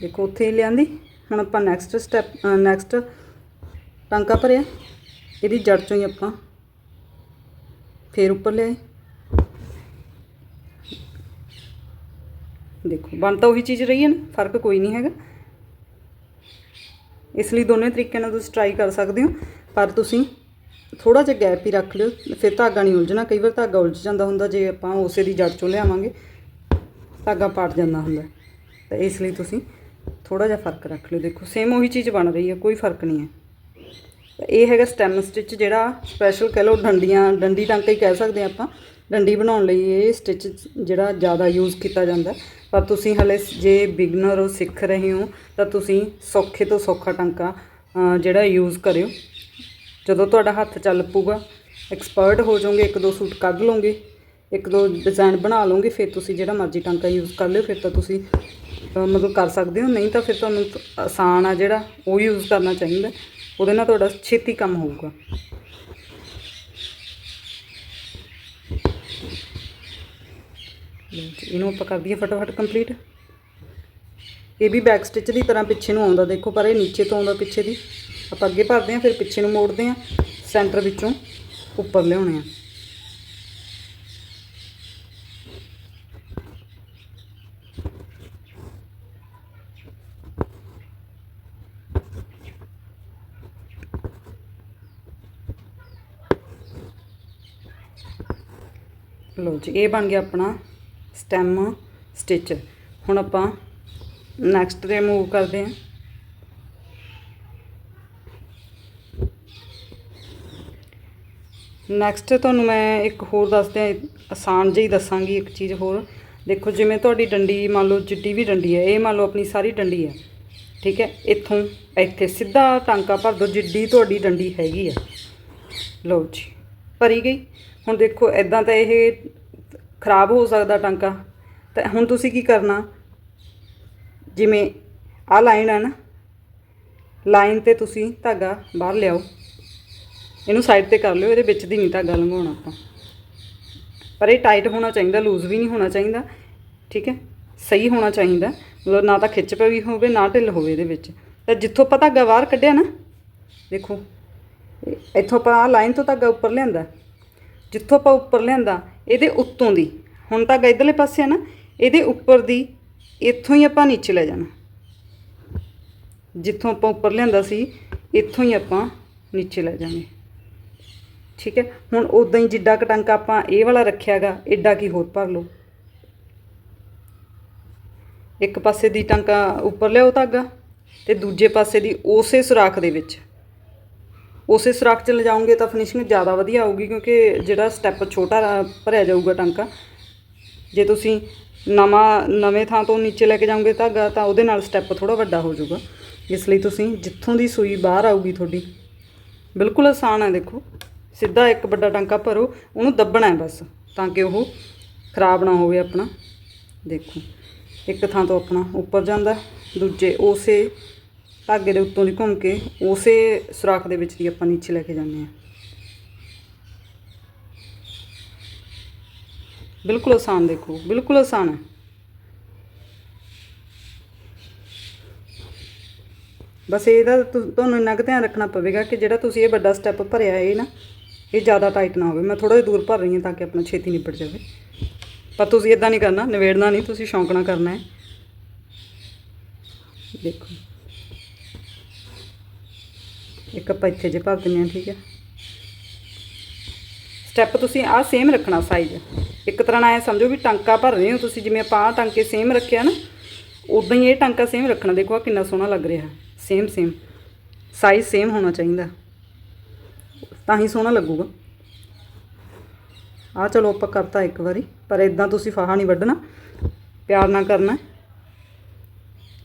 ਦੇਖੋ ਉੱਥੇ ਹੀ ਲਿਆਂਦੀ, ਹੁਣ ਆਪਾਂ ਨੈਕਸਟ ਸਟੈਪ ਨੈਕਸਟ ਟਾਂਕਾ ਭਰਿਆ, ਇਹਦੀ ਜੜ ਚੋਂ ਹੀ ਆਪਾਂ ਫੇਰ ਉੱਪਰ ਲਿਆਏ। ਦੇਖੋ, ਬਣ ਤਾਂ ਉਹੀ ਚੀਜ਼ ਰਹੀ ਹੈ ਨਾ, ਫ਼ਰਕ ਕੋਈ ਨਹੀਂ ਹੈਗਾ। ਇਸ ਲਈ ਦੋਨੇ ਤਰੀਕੇ ਨਾਲ ਤੁਸੀਂ ਟਰਾਈ ਕਰ ਸਕਦੇ ਹੋ। ਪਰ ਤੁਸੀਂ ਥੋੜਾ ਜਿਹਾ ਗੈਪ ਹੀ ਰੱਖ ਲਿਓ। ਫਿਰ ਧਾਗਾ ਨਹੀਂ ਉਲਝਣਾ। ਕਈ ਵਾਰ ਧਾਗਾ ਉਲਝ ਜਾਂਦਾ ਹੁੰਦਾ। ਜੇ ਆਪਾਂ ਉਸੇ ਦੀ ਜੜ ਚੋਂ ਲਿਆਵਾਂਗੇ, ਧਾਗਾ ਪਾਟ ਜਾਂਦਾ ਹੁੰਦਾ। ਤਾਂ ਇਸ ਲਈ ਤੁਸੀਂ ਥੋੜਾ ਜਿਹਾ ਫ਼ਰਕ ਰੱਖ ਲਿਓ। ਦੇਖੋ ਸੇਮ ਉਹੀ ਚੀਜ਼ ਬਣ ਰਹੀ ਹੈ। ਕੋਈ ਫ਼ਰਕ ਨਹੀਂ ਹੈ। ਤਾਂ ਇਹ ਹੈਗਾ ਸਟੈਮ ਸਟਿਚ ਜਿਹੜਾ ਸਪੈਸ਼ਲ ਕਹਿ ਲਓ, ਡੰਡੀਆਂ, ਡੰਡੀ ਟਾਂਕਾ ਹੀ ਕਹਿ ਸਕਦੇ ਹਾਂ ਆਪਾਂ। ਡੰਡੀ ਬਣਾਉਣ ਲਈ ਇਹ ਸਟਿਚ ਜਿਹੜਾ ਜ਼ਿਆਦਾ ਯੂਜ਼ ਕੀਤਾ ਜਾਂਦਾ ਪਰ ਤੁਸੀਂ ਹਲੇ ਜੇ ਬਿਗਨਰ ਹੋ, ਸਿੱਖ ਰਹੇ ਹੋ, ਤਾਂ ਤੁਸੀਂ ਸੌਖੇ ਤੋਂ ਸੌਖਾ ਟਾਂਕਾ ਜਿਹੜਾ ਯੂਜ਼ ਕਰਿਓ। ਜਦੋਂ ਤੁਹਾਡਾ ਹੱਥ ਚੱਲ ਪੂਗਾ ਐਕਸਪਰਟ ਹੋ ਜਾਓਗੇ, ਇੱਕ ਦੋ ਸੂਟ ਕੱਢ ਲਓਗੇ, ਇੱਕ ਦੋ ਡਿਜ਼ਾਈਨ ਬਣਾ ਲਓਗੇ, ਫਿਰ ਤੁਸੀਂ ਜਿਹੜਾ ਮਰਜ਼ੀ ਟਾਂਕਾ ਯੂਜ਼ ਕਰ ਲਿਓ, ਫਿਰ ਤਾਂ ਤੁਸੀਂ ਮਤਲਬ ਕਰ ਸਕਦੇ ਹੋ। ਨਹੀਂ ਤਾਂ ਫਿਰ ਤੁਹਾਨੂੰ ਆਸਾਨ ਆ ਜਿਹੜਾ ਉਹ ਯੂਜ਼ ਕਰਨਾ ਚਾਹੀਦਾ। ਉਹਦੇ ਨਾਲ ਤੁਹਾਡਾ ਛੇਤੀ ਕੰਮ ਹੋਊਗਾ ਲਓ ਜੀ, ਇਹਨੂੰ ਆਪਾਂ ਕਰ ਦਈਏ ਫਟਾਫਟ ਕੰਪਲੀਟ ਇਹ ਵੀ ਬੈਕ ਸਟਿਚ ਦੀ ਤਰ੍ਹਾਂ ਪਿੱਛੇ ਨੂੰ ਆਉਂਦਾ, ਦੇਖੋ ਪਰ ਇਹ ਨੀਚੇ ਤੋਂ ਆਉਂਦਾ ਪਿੱਛੇ ਦੀ। ਆਪਾਂ ਅੱਗੇ ਭਰਦੇ ਹਾਂ, ਫਿਰ ਪਿੱਛੇ ਨੂੰ ਮੋੜਦੇ ਹਾਂ। ਸੈਂਟਰ ਵਿੱਚੋਂ ਉੱਪਰ ਲਿਆਉਣੇ ਆ। ਲਓ ਜੀ, ਇਹ ਬਣ ਗਿਆ ਆਪਣਾ ਸਟੈਮ ਸਟਿਚ ਹੁਣ ਆਪਾਂ ਨੈਕਸਟ ਤੇ ਮੂਵ ਕਰਦੇ ਹਾਂ। ਨੈਕਸਟ ਤੁਹਾਨੂੰ ਮੈਂ ਇੱਕ ਹੋਰ ਦੱਸਦੇ ਆਸਾਨ ਜਿਹੀ ਦੱਸਾਂਗੀ ਇੱਕ ਚੀਜ਼ ਹੋਰ। ਦੇਖੋ ਜਿਵੇਂ ਤੁਹਾਡੀ ਡੰਡੀ, ਮੰਨ ਲਓ ਜਿੱਡੀ ਵੀ ਡੰਡੀ ਹੈ, ਇਹ ਮੰਨ ਲਓ ਆਪਣੀ ਸਾਰੀ ਡੰਡੀ ਹੈ, ਠੀਕ ਹੈ? ਇੱਥੋਂ, ਇੱਥੇ ਸਿੱਧਾ ਟਾਂਕਾ ਭਰ ਦਿਓ, ਜਿੱਡੀ ਤੁਹਾਡੀ ਡੰਡੀ ਹੈਗੀ ਹੈ ਲਓ ਜੀ, ਭਰੀ ਗਈ। ਹੁਣ ਦੇਖੋ ਐਦਾਂ ਤਾਂ ਇਹ ਖਰਾਬ ਹੋ ਸਕਦਾ ਟਾਂਕਾ। ਤਾਂ ਹੁਣ ਤੁਸੀਂ ਕੀ ਕਰਨਾ? ਜਿਵੇਂ ਆ ਲਾਈਨ ਹੈ ਨਾ ਲਾਈਨ ਤੇ ਤੁਸੀਂ ਧਾਗਾ ਬਾਹਰ ਲਿਆਓ। ਇਹਨੂੰ ਸਾਈਡ ਤੇ ਕਰ ਲਿਓ, ਇਹਦੇ ਵਿੱਚ ਦੀ ਨਹੀਂ ਧਾਗਾ ਲੰਘਾਉਣਾ ਆਪਾਂ। ਪਰ ਇਹ ਟਾਈਟ ਹੋਣਾ ਚਾਹੀਦਾ ਲੂਜ਼ ਵੀ ਨਹੀਂ ਹੋਣਾ ਚਾਹੀਦਾ, ਠੀਕ ਹੈ? ਸਹੀ ਹੋਣਾ ਚਾਹੀਦਾ। ਮਤਲਬ ਨਾ ਤਾਂ ਖਿੱਚ ਪਈ ਹੋਵੇ, ਨਾ ਢਿੱਲ ਹੋਵੇ ਇਹਦੇ ਵਿੱਚ। ਤਾਂ ਜਿੱਥੋਂ ਆਪਾਂ ਧਾਗਾ ਬਾਹਰ ਕੱਢਿਆ ਨਾ, ਦੇਖੋ ਇੱਥੋਂ ਆਪਾਂ ਆਹ ਲਾਈਨ ਤੋਂ ਧਾਗਾ ਉੱਪਰ ਲਿਆਂਦਾ। ਜਿੱਥੋਂ ਆਪਾਂ ਉੱਪਰ ਲਿਆਂਦਾ, ਇਹਦੇ ਉੱਤੋਂ ਦੀ। ਹੁਣ ਧਾਗਾ ਇਧਰਲੇ ਪਾਸੇ ਆ ਨਾ, ਇਹਦੇ ਉੱਪਰ ਦੀ, ਇੱਥੋਂ ਹੀ ਆਪਾਂ ਨੀਚੇ ਲੈ ਜਾਣਾ। ਜਿੱਥੋਂ ਆਪਾਂ ਉੱਪਰ ਲਿਆਂਦਾ ਸੀ, ਇੱਥੋਂ ਹੀ ਆਪਾਂ ਨੀਚੇ ਲੈ ਜਾਵਾਂਗੇ ਠੀਕ ਹੈ? ਹੁਣ ਉਦਾਂ ਹੀ ਜਿੱਡਾ ਕਟੰਕਾ ਆਪਾਂ ਇਹ ਵਾਲਾ ਰੱਖਿਆਗਾ ਐਡਾ ਕੀ ਹੋਰ ਭਰ ਲਓ। ਇੱਕ ਪਾਸੇ ਦੀ ਟਾਂਕਾ ਉੱਪਰ ਲਿਆਓ ਧਾਗਾ, ਤੇ ਦੂਜੇ ਪਾਸੇ ਦੀ ਉਸੇ ਸੁਰਾਖ ਦੇ ਵਿੱਚ। ਉਸੇ ਸੁਰਾਖ 'ਚ ਲਿਜਾਉਂਗੇ ਤਾਂ ਫਿਨਿਸ਼ਿੰਗ ਜ਼ਿਆਦਾ ਵਧੀਆ ਆਊਗੀ ਕਿਉਂਕਿ ਜਿਹੜਾ ਸਟੈਪ ਛੋਟਾ ਭਰਿਆ ਜਾਊਗਾ ਟਾਂਕਾ। ਜੇ ਤੁਸੀਂ ਨਵਾਂ, ਨਵੇਂ ਥਾਂ ਤੋਂ ਨੀਚੇ ਲੈ ਕੇ ਜਾਓਗੇ ਧਾਗਾ ਤਾਂ ਉਹਦੇ ਨਾਲ ਸਟੈਪ ਥੋੜਾ ਵੱਡਾ ਹੋ ਜਾਊਗਾ। ਇਸ ਲਈ ਤੁਸੀਂ ਜਿੱਥੋਂ ਦੀ ਸੂਈ ਬਾਹਰ ਆਊਗੀ ਤੁਹਾਡੀ, ਬਿਲਕੁਲ ਆਸਾਨ ਹੈ ਦੇਖੋ। ਸਿੱਧਾ ਇੱਕ ਵੱਡਾ ਟਾਂਕਾ ਭਰੋ, ਉਹਨੂੰ ਦੱਬਣਾ ਹੈ ਬਸ, ਤਾਂ ਕਿ ਉਹ ਖਰਾਬ ਨਾ ਹੋਵੇ ਆਪਣਾ। ਦੇਖੋ, ਇੱਕ ਥਾਂ ਤੋਂ ਆਪਣਾ ਉੱਪਰ ਜਾਂਦਾ, ਦੂਜੇ ਉਸੇ ਧਾਗੇ ਦੇ ਉੱਤੋਂ ਦੀ ਘੁੰਮ ਕੇ ਉਸੇ ਸੁਰਾਖ ਦੇ ਵਿੱਚ ਦੀ ਆਪਾਂ ਨੀਚੇ ਲੈ ਕੇ ਜਾਂਦੇ ਹਾਂ। ਬਿਲਕੁਲ ਆਸਾਨ ਦੇਖੋ, ਬਿਲਕੁਲ ਆਸਾਨ ਹੈ। ਬਸ ਇਹਦਾ ਤੁਹਾਨੂੰ ਇੰਨਾ ਕੁ ਧਿਆਨ ਰੱਖਣਾ ਪਵੇਗਾ ਕਿ ਜਿਹੜਾ ਤੁਸੀਂ ਇਹ ਵੱਡਾ ਸਟੈਪ ਭਰਿਆ ਇਹ ਨਾ, ਇਹ ਜ਼ਿਆਦਾ ਟਾਈਟ ਨਾ ਹੋਵੇ। ਮੈਂ ਥੋੜਾ ਜਿਹਾ ਦੂਰ ਭਰ ਰਹੀ ਹਾਂ ਤਾਂ ਕਿ ਆਪਣਾ ਛੇਤੀ ਨਿਪਟ ਜਾਵੇ। ਪਰ ਤੁਸੀਂ ਇਦਾਂ ਨਹੀਂ ਕਰਨਾ ਨਿਵੇੜਨਾ ਨਹੀਂ, ਤੁਸੀਂ ਸ਼ੌਂਕ ਨਾਲ ਕਰਨਾ ਹੈ। ਦੇਖੋ। ਇੱਕ ਆਪਾਂ ਇੱਥੇ ਜੇ ਭਰ ਦਿੰਦੇ ਹਾਂ, ਠੀਕ ਹੈ। ਸਟੈਪ ਤੁਸੀਂ ਆਹ ਸੇਮ ਰੱਖਣਾ ਸਾਈਜ਼ ਇੱਕ ਤਰ੍ਹਾਂ ਨਾਲ ਐ ਸਮਝੋ ਵੀ ਟਾਂਕਾ ਭਰ ਰਹੇ ਹੋ ਤੁਸੀਂ, ਜਿਵੇਂ ਆਪਾਂ ਆਹ ਟਾਂਕੇ ਸੇਮ ਰੱਖਿਆ ਨਾ, ਉਦਾਂ ਹੀ ਇਹ ਟਾਂਕਾ ਸੇਮ ਰੱਖਣਾ, ਦੇਖੋ ਆ ਕਿੰਨਾ ਸੋਹਣਾ ਲੱਗ ਰਿਹਾ। ਸੇਮ ਸੇਮ ਸਾਈਜ਼ ਸੇਮ ਹੋਣਾ ਚਾਹੀਦਾ। ਤਾਂ ਹੀ ਸੋਹਣਾ ਲੱਗੂਗਾ। ਆ ਚਲੋ ਆਪਾਂ ਕਰਤਾ ਇੱਕ ਵਾਰੀ, ਪਰ ਇਦਾਂ ਤੁਸੀਂ ਫਾਹਾ ਨਹੀਂ ਵੱਢਣਾ। ਪਿਆਰ ਨਾਲ ਕਰਨਾ।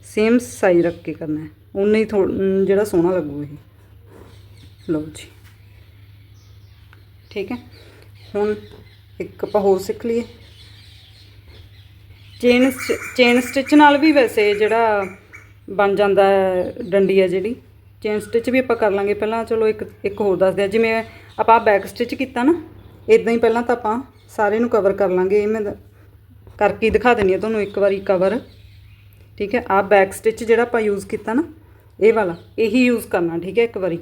ਸੇਮ ਸਾਈਜ਼ ਰੱਖ ਕੇ ਕਰਨਾ। ਹੈ ਉਨਾ ਹੀ ਥੋ- ਜਿਹੜਾ ਸੋਹਣਾ ਲੱਗੂ ਇਹ। ਲਓ ਜੀ। ਠੀਕ ਹੈ। ਹੁਣ ਇੱਕ ਆਪਾਂ ਹੋਰ ਸਿੱਖ ਲਈਏ। ਚੇਨ ਚੇਨ ਸਟਿਚ ਨਾਲ ਵੀ ਵੈਸੇ ਜਿਹੜਾ ਬਣ ਜਾਂਦਾ ਡੰਡੀ ਹੈ ਜਿਹੜੀ, ਚੇਨ ਸਟਿਚ ਵੀ ਆਪਾਂ ਕਰ ਲਾਂਗੇ। ਪਹਿਲਾਂ ਚਲੋ ਇੱਕ ਇੱਕ ਹੋਰ ਦੱਸਦੇ ਆ ਜਿਵੇਂ ਆਪਾਂ ਬੈਕ ਸਟਿਚ ਕੀਤਾ ਨਾ ਇਦਾਂ ਹੀ ਪਹਿਲਾਂ ਤਾਂ ਆਪਾਂ ਸਾਰੇ ਨੂੰ ਕਵਰ ਕਰ ਲਾਂਗੇ। ਇਹ ਮੈਂ ਕਰਕੇ ਦਿਖਾ ਦਿੰਨੀ ਆ ਤੁਹਾਨੂੰ ਇੱਕ ਵਾਰੀ ਕਵਰ ਠੀਕ ਹੈ। ਆ ਬੈਕ ਸਟਿਚ ਜਿਹੜਾ ਆਪਾਂ ਯੂਜ਼ ਕੀਤਾ ਨਾ, ਇਹ ਵਾਲਾ, ਇਹੀ ਯੂਜ਼ ਕਰਨਾ। ਠੀਕ ਹੈ, ਇੱਕ ਵਾਰੀ।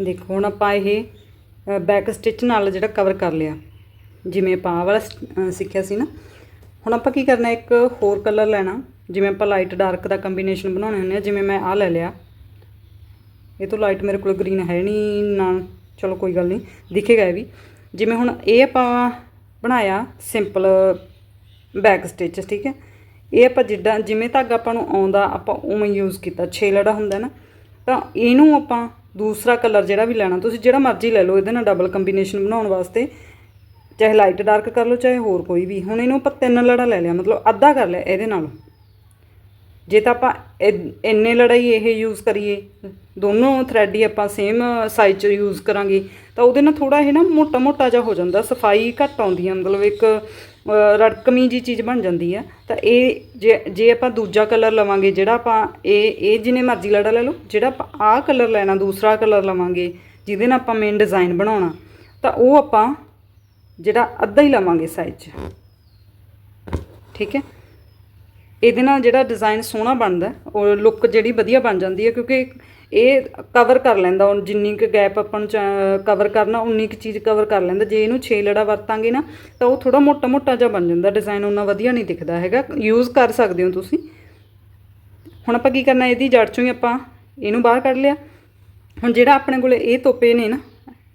ਦੇਖੋ, ਹੁਣ ਆਪਾਂ ਇਹ ਬੈਕ ਸਟਿਚ ਨਾਲ ਜਿਹੜਾ ਕਵਰ ਕਰ ਲਿਆ। ਜਿਵੇਂ ਆਪਾਂ ਆਹ ਵਾਲਾ ਸਿੱਖਿਆ ਸੀ ਨਾ। ਹੁਣ ਆਪਾਂ ਕੀ ਕਰਨਾ, ਇੱਕ ਹੋਰ ਕਲਰ ਲੈਣਾ। ਜਿਵੇਂ ਆਪਾਂ ਲਾਈਟ ਡਾਰਕ ਦਾ ਕੰਬੀਨੇਸ਼ਨ ਬਣਾਉਣੇ ਹੁੰਦੇ ਆ, ਜਿਵੇਂ ਮੈਂ ਆਹ ਲੈ ਲਿਆ। ਇਹ ਤੋਂ ਲਾਈਟ ਮੇਰੇ ਕੋਲ ਗ੍ਰੀਨ ਹੈ ਨਹੀਂ ਨਾ, ਚਲੋ ਕੋਈ ਗੱਲ ਨਹੀਂ ਦਿਖੇਗਾ ਇਹ ਵੀ। ਜਿਵੇਂ ਹੁਣ ਇਹ ਆਪਾਂ ਬਣਾਇਆ ਸਿੰਪਲ ਬੈਕ ਸਟਿਚ ਠੀਕ ਹੈ। ਇਹ ਆਪਾਂ ਜਿੱਦਾਂ, ਜਿਵੇਂ ਧਾਗਾ ਆਪਾਂ ਨੂੰ ਆਉਂਦਾ, ਆਪਾਂ ਉਵੇਂ ਯੂਜ਼ ਕੀਤਾ। ਛੇ ਲੜਾ ਹੁੰਦਾ ਨਾ। ਤਾਂ ਇਹਨੂੰ ਆਪਾਂ ਦੂਸਰਾ ਕਲਰ ਜਿਹੜਾ ਵੀ ਲੈਣਾ, ਤੁਸੀਂ ਜਿਹੜਾ ਮਰਜ਼ੀ ਲੈ ਲਓ, ਇਹਦੇ ਨਾਲ ਡਬਲ ਕੰਬੀਨੇਸ਼ਨ ਬਣਾਉਣ ਵਾਸਤੇ, ਚਾਹੇ ਲਾਈਟ ਡਾਰਕ ਕਰ ਲਓ, ਚਾਹੇ ਹੋਰ ਕੋਈ ਵੀ। ਹੁਣ ਇਹਨੂੰ ਆਪਾਂ ਤਿੰਨ ਲੜਾ ਲੈ ਲਿਆ, ਮਤਲਬ ਅੱਧਾ ਕਰ ਲਿਆ ਇਹਦੇ ਨਾਲ। ਜੇ ਤਾਂ ਆਪਾਂ ਇ- ਇੰਨੇ ਲੜਾਈ ਇਹ ਯੂਜ਼ ਕਰੀਏ, ਦੋਨੋਂ ਥ੍ਰੈਡ ਹੀ ਆਪਾਂ ਸੇਮ ਸਾਈਜ਼ 'ਚ ਯੂਜ਼ ਕਰਾਂਗੇ, ਤਾਂ ਉਹਦੇ ਨਾਲ ਥੋੜਾ ਇਹ ਨਾ ਮੋਟਾ ਮੋਟਾ ਜਿਹਾ ਹੋ ਜਾਂਦਾ, ਸਫ਼ਾਈ ਘੱਟ ਆਉਂਦੀ ਹੈ ਮਤਲਬ ਇੱਕ ਰੜਕਮੀ ਜੀ ਚੀਜ਼ ਬਣ ਜਾਂਦੀ ਹੈ ਤਾਂ ਇਹ ਜੇ ਜੇ ਆਪਾਂ ਦੂਜਾ ਕਲਰ ਲਵਾਂਗੇ, ਜਿਹੜਾ ਆਪਾਂ ਇਹ ਇਹ ਜਿੰਨੇ ਮਰਜ਼ੀ ਲੜਾ ਲੈ ਲਓ, ਜਿਹੜਾ ਆਪਾਂ ਆਹ ਕਲਰ ਲੈਣਾ, ਦੂਸਰਾ ਕਲਰ ਲਵਾਂਗੇ, ਜਿਹਦੇ ਨਾਲ ਆਪਾਂ ਮੇਨ ਡਿਜ਼ਾਈਨ ਬਣਾਉਣਾ, ਤਾਂ ਉਹ ਆਪਾਂ ਜਿਹੜਾ ਅੱਧਾ ਹੀ ਲਵਾਂਗੇ ਸਾਈਜ਼ 'ਚ। ਠੀਕ ਹੈ? ਇਹਦੇ ਨਾਲ ਜਿਹੜਾ ਡਿਜ਼ਾਈਨ ਸੋਹਣਾ ਬਣਦਾ ਔਰ ਲੁੱਕ ਜਿਹੜੀ ਵਧੀਆ ਬਣ ਜਾਂਦੀ ਹੈ, ਕਿਉਂਕਿ ਇਹ ਕਵਰ ਕਰ ਲੈਂਦਾ ਉਹ ਜਿੰਨੀ ਕੁ ਗੈਪ ਆਪਾਂ ਨੂੰ ਕਵਰ ਕਰਨਾ, ਉਨੀ ਕੁ ਚੀਜ਼ ਕਵਰ ਕਰ ਲੈਂਦਾ। ਜੇ ਇਹਨੂੰ 6 ਲੜਾ ਵਰਤਾਂਗੇ ਨਾ, ਤਾਂ ਉਹ ਥੋੜਾ ਮੋਟਾ ਮੋਟਾ ਜਿਹਾ ਬਣ ਜਾਂਦਾ ਡਿਜ਼ਾਈਨ ਉਹਨਾਂ ਵਧੀਆ ਨਹੀਂ ਦਿਖਦਾ ਹੈਗਾ। ਯੂਜ਼ ਕਰ ਸਕਦੇ ਹੋ ਤੁਸੀਂ। ਹੁਣ ਆਪਾਂ ਕੀ ਕਰਨਾ, ਇਹਦੀ ਜੜ ਚੋਂ ਹੀ ਆਪਾਂ ਇਹਨੂੰ ਬਾਹਰ ਕੱਢ ਲਿਆ। ਹੁਣ ਜਿਹੜਾ ਆਪਣੇ ਕੋਲੇ ਇਹ ਤੋਪੇ ਨੇ ਨਾ,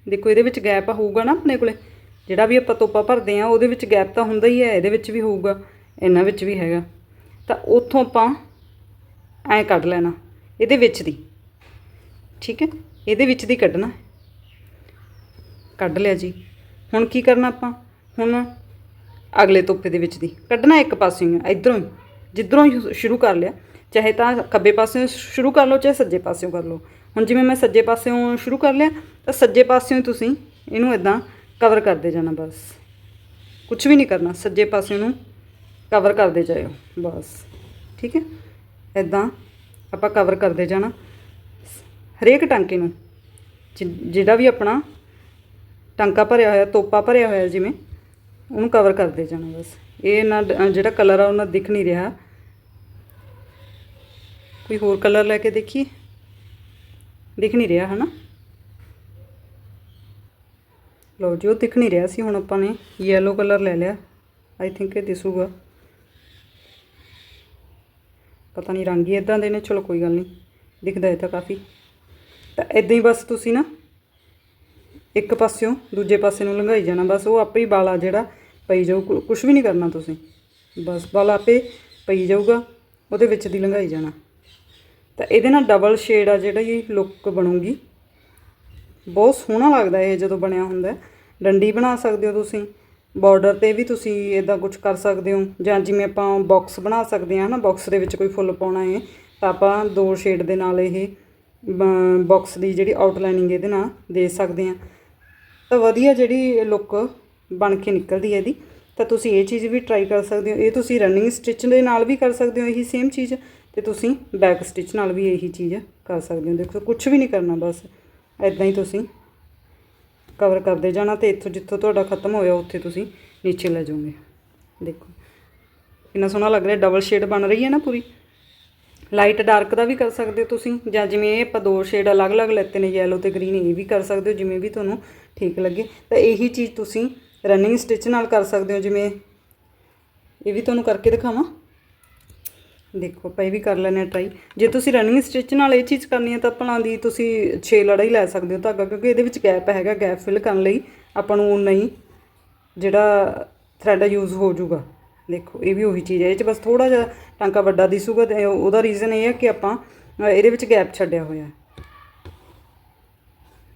ਦੇਖੋ ਇਹਦੇ ਵਿੱਚ ਗੈਪ ਹੋਊਗਾ ਨਾ ਆਪਣੇ ਕੋਲੇ। ਜਿਹੜਾ ਵੀ ਆਪਾਂ ਤੋਪਾ ਭਰਦੇ ਆ ਉਹਦੇ ਵਿੱਚ ਗੈਪ ਤਾਂ ਹੁੰਦਾ ਹੀ ਹੈ, ਇਹਦੇ ਵਿੱਚ ਵੀ ਹੋਊਗਾ, ਇਹਨਾਂ ਵਿੱਚ ਵੀ ਹੈਗਾ। ਤਾਂ ਉੱਥੋਂ ਆਪਾਂ ਐਂ ਕੱਢ ਲੈਣਾ ਇਹਦੇ ਵਿੱਚ ਦੀ। ਠੀਕ ਹੈ? ਇਹਦੇ ਵਿੱਚ ਦੀ ਕੱਢਣਾ। ਕੱਢ ਲਿਆ ਜੀ। ਹੁਣ ਕੀ ਕਰਨਾ ਆਪਾਂ? ਹੁਣ ਅਗਲੇ ਤੋਪੇ ਦੇ ਵਿੱਚ ਦੀ। ਕੱਢਣਾ ਇੱਕ ਪਾਸਿਓਂ ਹੀ, ਇਧਰੋਂ ਹੀ। ਜਿੱਧਰੋਂ ਹੀ ਸ਼ੁਰੂ ਕਰ ਲਿਆ ਚਾਹੇ ਤਾਂ ਖੱਬੇ ਪਾਸਿਓਂ ਸ਼ੁਰੂ ਕਰ ਲਓ ਚਾਹੇ ਸੱਜੇ ਪਾਸਿਓਂ ਕਰ ਲਓ। ਹੁਣ ਜਿਵੇਂ ਮੈਂ ਸੱਜੇ ਪਾਸਿਓਂ ਸ਼ੁਰੂ ਕਰ ਲਿਆ ਤਾਂ ਸੱਜੇ ਪਾਸਿਓਂ ਹੀ ਤੁਸੀਂ ਇਹਨੂੰ ਇਦਾਂ ਕਵਰ ਕਰਦੇ ਜਾਣਾ ਬਸ। ਕੁਝ ਵੀ ਨਹੀਂ ਕਰਨਾ ਸੱਜੇ ਪਾਸੇ ਨੂੰ ਕਵਰ ਕਰਦੇ ਜਾਇਓ, ਬਸ। ਠੀਕ ਹੈ? ਇਦਾਂ ਆਪਾਂ ਕਵਰ ਕਰਦੇ ਜਾਣਾ। ਹਰੇਕ ਟਾਂਕੇ ਨੂੰ ਜਿਹੜਾ ਵੀ ਆਪਣਾ ਟਾਂਕਾ ਭਰਿਆ ਹੋਇਆ, ਤੋਪਾ ਭਰਿਆ ਹੋਇਆ ਜਿਵੇਂ, ਉਹਨੂੰ ਕਵਰ ਕਰਦੇ ਜਾਣਾ ਬਸ। ਇਹ ਨਾ, ਜਿਹੜਾ ਕਲਰ ਆ ਉਹਨਾਂ ਦਿਖ ਨਹੀਂ ਰਿਹਾ। ਕੋਈ ਹੋਰ ਕਲਰ ਲੈ ਕੇ ਦੇਖੀਏ। ਦਿਖ ਨਹੀਂ ਰਿਹਾ, ਹਨਾ? ਲਓ ਜੀ, ਉਹ ਦਿਖ ਨਹੀਂ ਰਿਹਾ ਸੀ, ਹੁਣ ਆਪਾਂ ਨੇ ਯੈਲੋ ਕਲਰ ਲੈ ਲਿਆ। ਆਈ ਥਿੰਕ ਇਹ ਦਿਸੂਗਾ। ਪਤਾ ਨਹੀਂ ਰੰਗ ਹੀ ਇਦਾਂ ਦੇ ਨੇ, ਚਲੋ ਕੋਈ ਗੱਲ ਨਹੀਂ, ਦਿਖਦਾ ਇਹ ਤਾਂ ਕਾਫੀ। ਤਾਂ ਇਦਾਂ ਹੀ ਬਸ ਤੁਸੀਂ ਨਾ ਇੱਕ ਪਾਸਿਓਂ ਦੂਜੇ ਪਾਸੇ ਨੂੰ ਲੰਘਾਈ ਜਾਣਾ, ਬਸ ਉਹ ਆਪੇ ਹੀ ਬਾਲਾ ਜਿਹੜਾ ਪਈ ਜਾਊ ਕੁਝ ਵੀ ਨਹੀਂ ਕਰਨਾ ਤੁਸੀਂ। ਬਸ ਵਾਲਾ ਆਪੇ ਪਈ ਜਾਊਗਾ, ਉਹਦੇ ਵਿੱਚ ਦੀ ਲੰਘਾਈ ਜਾਣਾ। ਤਾਂ ਇਹਦੇ ਨਾਲ ਡਬਲ ਸ਼ੇਡ ਆ ਜਿਹੜਾ ਇਹ ਲੁੱਕ ਬਣੂਗੀ। ਬਹੁਤ ਸੋਹਣਾ ਲੱਗਦਾ ਇਹ ਜਦੋਂ ਬਣਿਆ ਹੁੰਦਾ। ਡੰਡੀ ਬਣਾ ਸਕਦੇ ਹੋ ਤੁਸੀਂ। ਬਾਰਡਰ ਤੇ ਵੀ ਤੁਸੀਂ ਇਦਾਂ ਕੁਝ ਕਰ ਸਕਦੇ ਹੋ ਜਾਂ ਜਿਵੇਂ ਆਪਾਂ ਬਾਕਸ ਬਣਾ ਸਕਦੇ ਹਾਂ ਨਾ ਬਾਕਸ ਦੇ ਵਿੱਚ ਕੋਈ ਫੁੱਲ ਪਾਉਣਾ ਹੈ ਤਾਂ ਆਪਾਂ ਦੋ ਸ਼ੇਡ ਦੇ ਨਾਲ ਇਹ ਬਾਕਸ ਦੀ ਜਿਹੜੀ ਆਊਟਲਾਈਨਿੰਗ ਇਹਦੇ ਨਾਲ ਦੇ ਸਕਦੇ ਹਾਂ। ਤਾਂ ਵਧੀਆ ਜਿਹੜੀ ਲੁੱਕ ਬਣ ਕੇ ਨਿਕਲਦੀ ਹੈ ਇਹਦੀ, ਤਾਂ ਤੁਸੀਂ ਇਹ ਚੀਜ਼ ਵੀ ਟਰਾਈ ਕਰ ਸਕਦੇ ਹੋ। ਇਹ ਤੁਸੀਂ ਰਨਿੰਗ ਸਟਿਚ ਦੇ ਨਾਲ ਵੀ ਕਰ ਸਕਦੇ ਹੋ ਇਹੀ ਸੇਮ ਚੀਜ਼, ਤੇ ਤੁਸੀਂ ਬੈਕ ਸਟਿਚ ਨਾਲ ਵੀ ਇਹੀ ਚੀਜ਼ ਕਰ ਸਕਦੇ ਹੋ। ਦੇਖੋ ਕੁਝ ਵੀ ਨਹੀਂ ਕਰਨਾ ਬਸ ਇਦਾਂ ਹੀ ਤੁਸੀਂ ਕਵਰ ਕਰਦੇ ਜਾਣਾ ਤੇ ਇੱਥੋਂ ਜਿੱਥੋਂ ਤੁਹਾਡਾ ਖਤਮ ਹੋਇਆ, ਉੱਥੇ ਤੁਸੀਂ ਨੀਚੇ ਲੈ ਜਾਓਗੇ। ਦੇਖੋ ਕਿੰਨਾ ਸੋਹਣਾ ਲੱਗ ਰਿਹਾ ਡਬਲ ਸ਼ੇਡ ਬਣ ਰਹੀ ਹੈ ਨਾ ਪੂਰੀ। ਲਾਈਟ ਡਾਰਕ ਦਾ ਵੀ ਕਰ ਸਕਦੇ ਹੋ ਤੁਸੀਂ, ਜਾਂ ਜਿਵੇਂ ਇਹ ਆਪਾਂ ਦੋ ਸ਼ੇਡ ਅਲੱਗ-ਅਲੱਗ ਲੈਤੇ ਨੇ ਯੈਲੋ ਤੇ ਗ੍ਰੀਨ ਇਹ ਵੀ ਕਰ ਸਕਦੇ ਹੋ, ਜਿਵੇਂ ਵੀ ਤੁਹਾਨੂੰ ਠੀਕ ਲੱਗੇ। ਤਾਂ ਇਹੀ ਚੀਜ਼ ਤੁਸੀਂ ਰਨਿੰਗ ਸਟਿਚ ਨਾਲ ਕਰ ਸਕਦੇ ਹੋ, ਜਿਵੇਂ ਇਹ ਵੀ ਤੁਹਾਨੂੰ ਕਰਕੇ ਦਿਖਾਵਾਂ। ਦੇਖੋ, ਆਪਾਂ ਇਹ ਵੀ ਕਰ ਲੈਣੇ ਟਰਾਈ ਜੇ ਤੁਸੀਂ ਰਨਿੰਗ ਸਟਿਚ ਨਾਲ ਇਹ ਚੀਜ਼ ਕਰਨੀ ਹੈ ਤਾਂ ਆਪਣਾ ਦੀ ਤੁਸੀਂ 6 ਲੜਾਈ ਲੈ ਸਕਦੇ ਹੋ ਧਾਗਾ, ਕਿਉਂਕਿ ਇਹਦੇ ਵਿੱਚ ਗੈਪ ਹੈਗਾ ਗੈਪ ਫਿਲ ਕਰਨ ਲਈ ਆਪਾਂ ਨੂੰ ਨਹੀਂ, ਜਿਹੜਾ ਥਰੈਡ ਯੂਜ਼ ਹੋ ਜਾਊਗਾ। ਦੇਖੋ, ਇਹ ਵੀ ਉਹੀ ਚੀਜ਼ ਹੈ। ਇਹ 'ਚ ਬਸ ਥੋੜਾ ਜਿਹਾ ਟਾਂਕਾ ਵੱਡਾ ਦਿਸੂਗਾ ਤੇ ਉਹਦਾ ਰੀਜ਼ਨ ਇਹ ਹੈ ਕਿ ਆਪਾਂ ਇਹਦੇ ਵਿੱਚ ਗੈਪ ਛੱਡਿਆ ਹੋਇਆ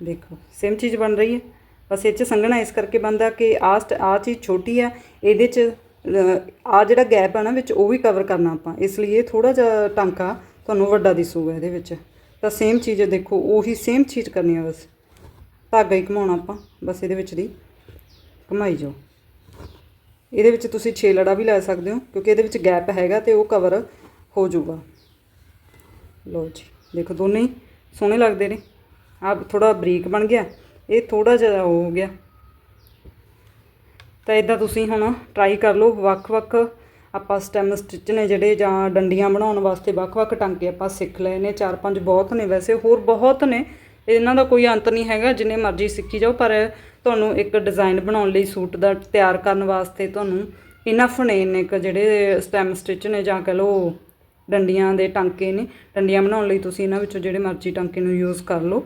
ਦੇਖੋ ਸੇਮ ਚੀਜ਼ ਬਣ ਰਹੀ ਹੈ। ਬਸ ਇਹ 'ਚ ਸੰਘਣਾ ਇਸ ਕਰਕੇ ਬਣਦਾ ਕਿ ਆਹ ਸਟ- ਆਹ ਚੀਜ਼ ਛੋਟੀ ਹੈ, ਇਹਦੇ 'ਚ ਆ ਜਿਹੜਾ ਗੈਪ ਹੈ ਨਾ ਵਿੱਚ ਉਹ ਵੀ ਕਵਰ ਕਰਨਾ ਆਪਾਂ। ਇਸ ਲਈ ਇਹ ਥੋੜਾ ਜਿਹਾ ਟਾਂਕਾ ਤੁਹਾਨੂੰ ਵੱਡਾ ਦਿਸੂਗਾ ਇਹਦੇ ਵਿੱਚ। ਤਾਂ ਸੇਮ ਚੀਜ਼ ਦੇਖੋ, ਉਹੀ ਸੇਮ ਚੀਜ਼ ਕਰਨੀ ਆ ਬਸ। ਧਾਗਾ ਹੀ ਘਮਾਉਣਾ ਆਪਾਂ, ਬਸ ਇਹਦੇ ਵਿੱਚ ਦੀ। ਘਮਾਈ ਜਾਓ। ਇਹਦੇ ਵਿੱਚ ਤੁਸੀਂ 6 ਲੜਾ ਵੀ ਲੈ ਸਕਦੇ ਹੋ, ਕਿਉਂਕਿ ਇਹਦੇ ਵਿੱਚ ਗੈਪ ਹੈਗਾ ਤੇ ਉਹ ਕਵਰ ਹੋ ਜਾਊਗਾ। ਲਓ ਜੀ, ਦੇਖੋ ਦੋਨੇ ਹੀ ਸੋਹਣੇ ਲੱਗਦੇ ਨੇ। ਆ ਥੋੜਾ ਬਰੀਕ ਬਣ ਗਿਆ। ਇਹ ਥੋੜਾ ਜਿਹਾ ਹੋ ਗਿਆ। ਤਾਂ ਇਦਾਂ ਤੁਸੀਂ ਹੁਣ ਟਰਾਈ ਕਰ ਲਓ ਵੱਖ-ਵੱਖ ਆਪਾਂ ਸਟੈਮ ਸਟਿਚ ਨੇ ਜਿਹੜੇ ਜਾਂ ਡੰਡੀਆਂ ਬਣਾਉਣ ਵਾਸਤੇ ਵੱਖ-ਵੱਖ ਟਾਂਕੇ ਆਪਾਂ ਸਿੱਖ ਲਏ ਨੇ, ਚਾਰ ਪੰਜ ਬਹੁਤ ਨੇ ਵੈਸੇ, ਹੋਰ ਬਹੁਤ ਨੇ। ਇਹਨਾਂ ਦਾ ਕੋਈ ਅੰਤ ਨਹੀਂ ਹੈਗਾ, ਜਿੰਨੇ ਮਰਜ਼ੀ ਸਿੱਖੀ ਜਾਓ, ਪਰ ਤੁਹਾਨੂੰ ਇੱਕ ਡਿਜ਼ਾਈਨ ਬਣਾਉਣ ਲਈ ਸੂਟ ਦਾ ਤਿਆਰ ਕਰਨ ਵਾਸਤੇ ਤੁਹਾਨੂੰ ਇਨਫ ਨੇ ਇੰਨੇ ਕੁ ਜਿਹੜੇ ਸਟੈਮ ਸਟਿਚ ਨੇ ਜਾਂ ਕਹ ਲਓ ਡੰਡੀਆਂ ਦੇ ਟਾਂਕੇ ਨੇ। ਡੰਡੀਆਂ ਬਣਾਉਣ ਲਈ ਤੁਸੀਂ ਇਹਨਾਂ ਵਿੱਚੋਂ ਜਿਹੜੇ ਮਰਜ਼ੀ ਟਾਂਕੇ ਨੂੰ ਯੂਜ਼ ਕਰ ਲਓ।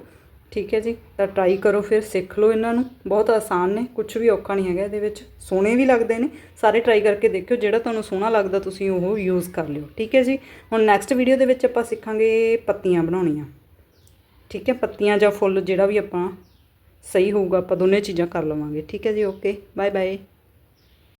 ਠੀਕ ਹੈ ਜੀ, ਤਾਂ ਟਰਾਈ ਕਰੋ ਫਿਰ, ਸਿੱਖ ਲਓ ਇਹਨਾਂ ਨੂੰ। ਬਹੁਤ ਆਸਾਨ ਨੇ ਕੁਝ ਵੀ ਔਖਾ ਨਹੀਂ ਹੈਗਾ ਇਹਦੇ ਵਿੱਚ। ਸੋਹਣੇ ਵੀ ਲੱਗਦੇ ਨੇ, ਸਾਰੇ ਟਰਾਈ ਕਰਕੇ ਦੇਖਿਓ, ਜਿਹੜਾ ਤੁਹਾਨੂੰ ਸੋਹਣਾ ਲੱਗਦਾ ਤੁਸੀਂ ਉਹ ਯੂਜ਼ ਕਰ ਲਿਓ। ਠੀਕ ਹੈ ਜੀ, ਹੁਣ ਨੈਕਸਟ ਵੀਡੀਓ ਦੇ ਵਿੱਚ ਆਪਾਂ ਸਿੱਖਾਂਗੇ ਪੱਤੀਆਂ ਬਣਾਉਣੀਆਂ। ਠੀਕ ਹੈ, ਪੱਤੀਆਂ ਜਾਂ ਫੁੱਲ ਜਿਹੜਾ ਵੀ ਆਪਾਂ, ਸਹੀ ਹੋਊਗਾ, ਆਪਾਂ ਦੋਨੇ ਚੀਜ਼ਾਂ ਕਰ ਲਵਾਂਗੇ। ਠੀਕ ਹੈ ਜੀ ਓਕੇ ਬਾਏ ਬਾਏ